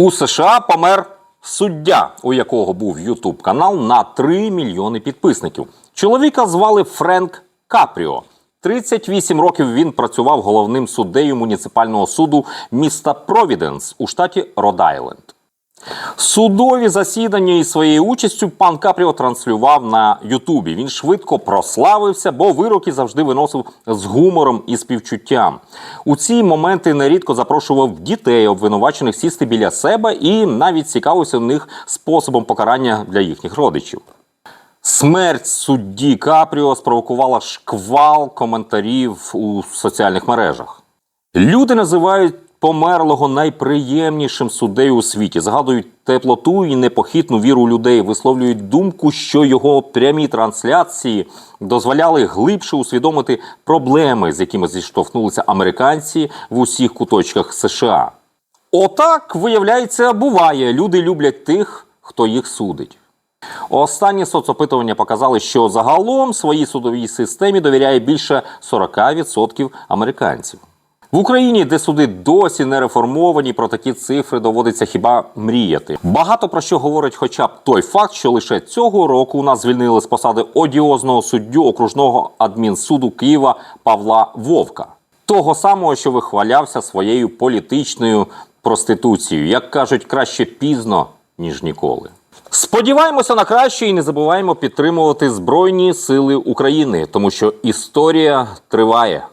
У США помер суддя, у якого був Ютуб канал на 3 мільйони підписників. Чоловіка звали Френк Капріо. 38 років він працював головним суддею муніципального суду міста Провіденс у штаті Род-Айленд. Судові засідання із своєю участю пан Капріо транслював на Ютубі. Він швидко прославився, бо вироки завжди виносив з гумором і співчуттям. У ці моменти нерідко запрошував дітей, обвинувачених сісти біля себе, і навіть цікавився в них способом покарання для їхніх родичів. Смерть судді Капріо спровокувала шквал коментарів у соціальних мережах. Люди називають померлого найприємнішим суддею у світі, згадують теплоту і непохитну віру людей, висловлюють думку, що його прямі трансляції дозволяли глибше усвідомити проблеми, з якими зіштовхнулися американці в усіх куточках США. Отак, виявляється, буває. Люди люблять тих, хто їх судить. Останні соцопитування показали, що загалом своїй судовій системі довіряє більше 40% американців. В Україні, де суди досі не реформовані, про такі цифри доводиться хіба мріяти. Багато про що говорить, хоча б той факт, що лише цього року у нас звільнили з посади одіозного суддю окружного адмінсуду Києва Павла Вовка, того самого, що вихвалявся своєю політичною проституцією, як кажуть, краще пізно ніж ніколи. Сподіваємося на краще і не забуваємо підтримувати Збройні Сили України, тому що історія триває.